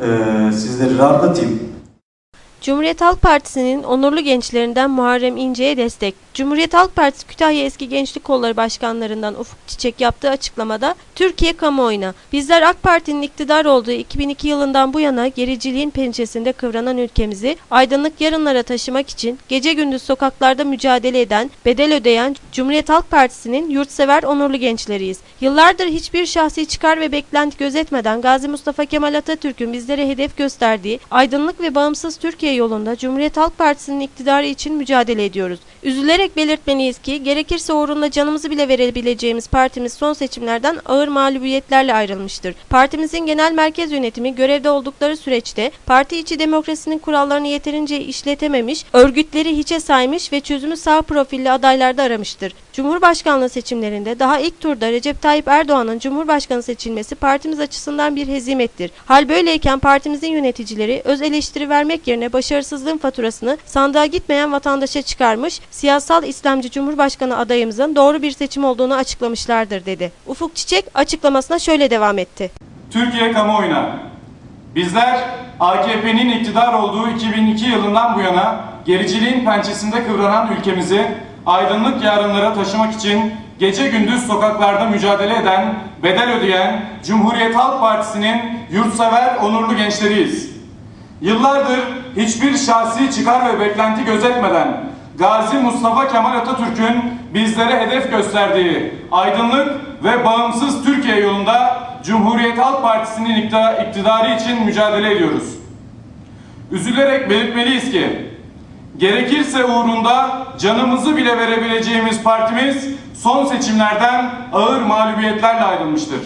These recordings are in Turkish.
Ee, sizleri rahatlatayım. Cumhuriyet Halk Partisi'nin onurlu gençlerinden Muharrem İnce'ye destek. Cumhuriyet Halk Partisi Kütahya Eski Gençlik Kolları Başkanlarından Ufuk Çiçek yaptığı açıklamada Türkiye kamuoyuna bizler AK Parti'nin iktidar olduğu 2002 yılından bu yana gericiliğin pençesinde kıvranan ülkemizi aydınlık yarınlara taşımak için gece gündüz sokaklarda mücadele eden, bedel ödeyen Cumhuriyet Halk Partisi'nin yurtsever onurlu gençleriyiz. Yıllardır hiçbir şahsi çıkar ve beklenti gözetmeden Gazi Mustafa Kemal Atatürk'ün bizlere hedef gösterdiği aydınlık ve bağımsız Türkiye yolunda Cumhuriyet Halk Partisi'nin iktidarı için mücadele ediyoruz. Üzülerek belirtmeliyiz ki gerekirse uğruna canımızı bile verebileceğimiz partimiz son seçimlerden ağır mağlubiyetlerle ayrılmıştır. Partimizin genel merkez yönetimi görevde oldukları süreçte parti içi demokrasinin kurallarını yeterince işletememiş, örgütleri hiçe saymış ve çözümü sağ profilli adaylarda aramıştır. Cumhurbaşkanlığı seçimlerinde daha ilk turda Recep Tayyip Erdoğan'ın Cumhurbaşkanı seçilmesi partimiz açısından bir hezimettir. Hal böyleyken partimizin yöneticileri öz eleştiri vermek yerine başarısızlığın faturasını sandığa gitmeyen vatandaşa çıkarmış, siyasal İslamcı Cumhurbaşkanı adayımızın doğru bir seçim olduğunu açıklamışlardır dedi. Ufuk Çiçek açıklamasına şöyle devam etti. Türkiye kamuoyuna bizler AKP'nin iktidar olduğu 2002 yılından bu yana gericiliğin pençesinde kıvranan ülkemizi aydınlık yarınlara taşımak için gece gündüz sokaklarda mücadele eden, bedel ödeyen Cumhuriyet Halk Partisi'nin yurtsever onurlu gençleriyiz. Yıllardır hiçbir şahsi çıkar ve beklenti gözetmeden Gazi Mustafa Kemal Atatürk'ün bizlere hedef gösterdiği aydınlık ve bağımsız Türkiye yolunda Cumhuriyet Halk Partisi'nin iktidarı için mücadele ediyoruz. Üzülerek belirtmeliyiz ki gerekirse uğrunda canımızı bile verebileceğimiz partimiz son seçimlerden ağır mağlubiyetlerle ayrılmıştır.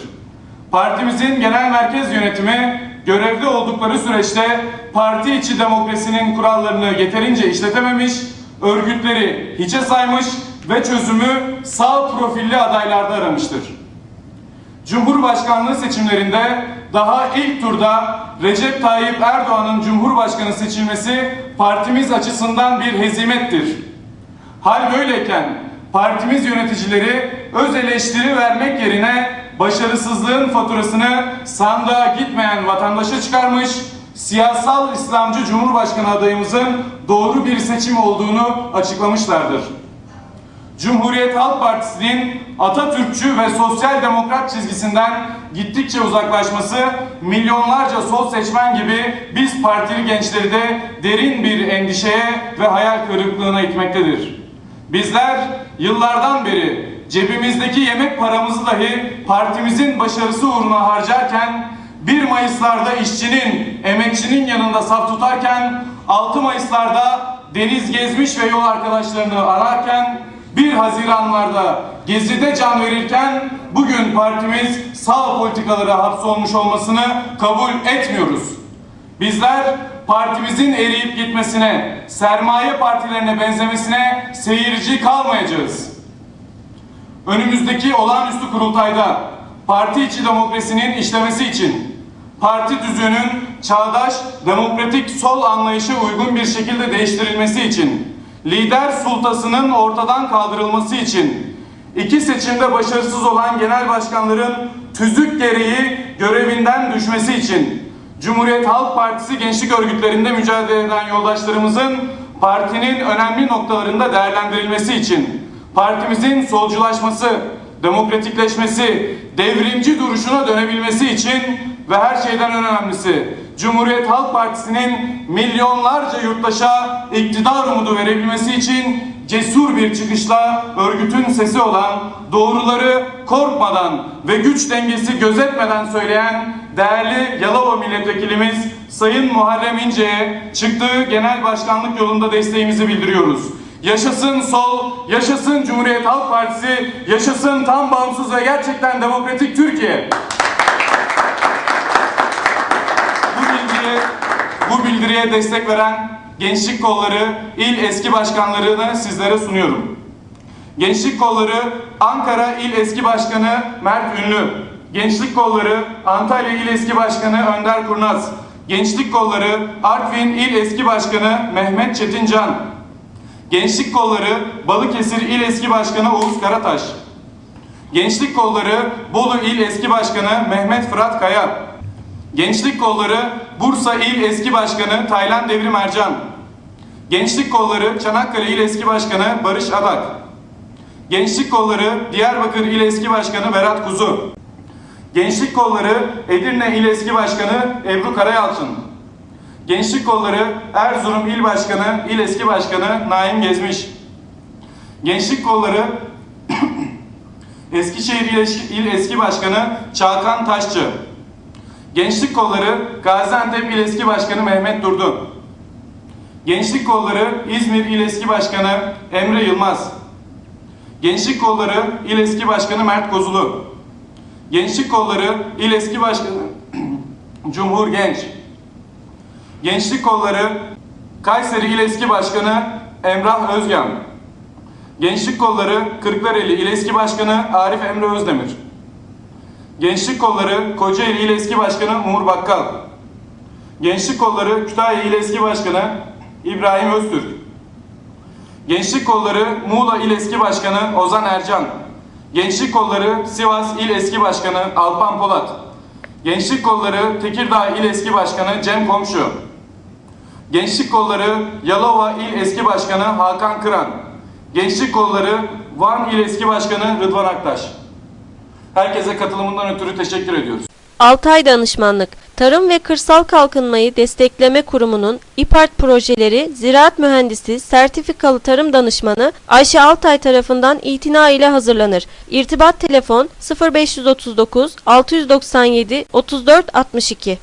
Partimizin genel merkez yönetimi görevde oldukları süreçte parti içi demokrasinin kurallarını yeterince işletememiş, örgütleri hiçe saymış ve çözümü sağ profilli adaylarda aramıştır. Cumhurbaşkanlığı seçimlerinde daha ilk turda Recep Tayyip Erdoğan'ın Cumhurbaşkanı seçilmesi partimiz açısından bir hezimettir. Hal böyleyken partimiz yöneticileri öz eleştiri vermek yerine başarısızlığın faturasını sandığa gitmeyen vatandaşa çıkarmış, siyasal İslamcı Cumhurbaşkanı adayımızın doğru bir seçim olduğunu açıklamışlardır. Cumhuriyet Halk Partisi'nin Atatürkçü ve sosyal demokrat çizgisinden gittikçe uzaklaşması milyonlarca sol seçmen gibi biz partili gençleri de derin bir endişeye ve hayal kırıklığına itmektedir. Bizler yıllardan beri cebimizdeki yemek paramızı dahi partimizin başarısı uğruna harcarken 1 Mayıs'larda işçinin, emekçinin yanında saf tutarken 6 Mayıs'larda deniz gezmiş ve yol arkadaşlarını ararken 1 Haziranlarda Gezi'de can verirken bugün partimiz sağ politikalara hapsolmuş olmasını kabul etmiyoruz. Bizler partimizin eriyip gitmesine, sermaye partilerine benzemesine seyirci kalmayacağız. Önümüzdeki olağanüstü kurultayda parti içi demokrasinin işlemesi için parti düzüğünün çağdaş demokratik sol anlayışa uygun bir şekilde değiştirilmesi için lider sultasının ortadan kaldırılması için iki seçimde başarısız olan genel başkanların tüzük gereği görevinden düşmesi için Cumhuriyet Halk Partisi gençlik örgütlerinde mücadele eden yoldaşlarımızın partinin önemli noktalarında değerlendirilmesi için partimizin solculaşması, demokratikleşmesi, devrimci duruşuna dönebilmesi için ve her şeyden önemlisi Cumhuriyet Halk Partisi'nin milyonlarca yurttaşa iktidar umudu verebilmesi için cesur bir çıkışla örgütün sesi olan doğruları korkmadan ve güç dengesi gözetmeden söyleyen değerli Yalova milletvekilimiz Sayın Muharrem İnce'ye çıktığı genel başkanlık yolunda desteğimizi bildiriyoruz. Yaşasın sol, yaşasın Cumhuriyet Halk Partisi, yaşasın tam bağımsız ve gerçekten demokratik Türkiye. Bildiriye, bu bildiriye destek veren Gençlik Kolları İl Eski Başkanlarını sizlere sunuyorum. Gençlik Kolları Ankara İl Eski Başkanı Mert Ünlü. Gençlik Kolları Antalya İl Eski Başkanı Önder Kurnaz. Gençlik Kolları Artvin İl Eski Başkanı Mehmet Çetincan. Gençlik Kolları Balıkesir İl Eski Başkanı Oğuz Karataş. Gençlik Kolları Bolu İl Eski Başkanı Mehmet Fırat Kaya. Gençlik Kolları Bursa İl Eski Başkanı Taylan Devrim Ercan. Gençlik Kolları Çanakkale İl Eski Başkanı Barış Adak. Gençlik Kolları Diyarbakır İl Eski Başkanı Berat Kuzu. Gençlik Kolları Edirne İl Eski Başkanı Ebru Karayalçın. Gençlik Kolları Erzurum İl Başkanı İl Eski Başkanı Naim Gezmiş. Gençlik Kolları Eskişehir İl Eski, Başkanı Çağkan Taşçı. Gençlik Kolları Gaziantep İl Eski Başkanı Mehmet Durdu. Gençlik Kolları İzmir İl Eski Başkanı Emre Yılmaz. Gençlik Kolları İl Eski Başkanı Mert Kozulu. Gençlik Kolları İl Eski Başkanı Cumhur Genç. Gençlik Kolları Kayseri İl Eski Başkanı Emrah Özgen. Gençlik Kolları Kırklareli İl Eski Başkanı Arif Emre Özdemir. Gençlik Kolları Kocaeli İl Eski Başkanı Umur Bakkal. Gençlik Kolları Kütahya İl Eski Başkanı İbrahim Öztürk. Gençlik Kolları Muğla İl Eski Başkanı Ozan Ercan. Gençlik Kolları Sivas İl Eski Başkanı Alpan Polat. Gençlik Kolları Tekirdağ İl Eski Başkanı Cem Komşu. Gençlik Kolları Yalova İl Eski Başkanı Hakan Kıran. Gençlik Kolları Van İl Eski Başkanı Rıdvan Aktaş. Herkese katılımından ötürü teşekkür ediyoruz. Altay Danışmanlık, Tarım ve Kırsal Kalkınmayı Destekleme Kurumu'nun İPART projeleri Ziraat Mühendisi Sertifikalı Tarım Danışmanı Ayşe Altay tarafından itina ile hazırlanır. İrtibat telefon 0539 697 34 62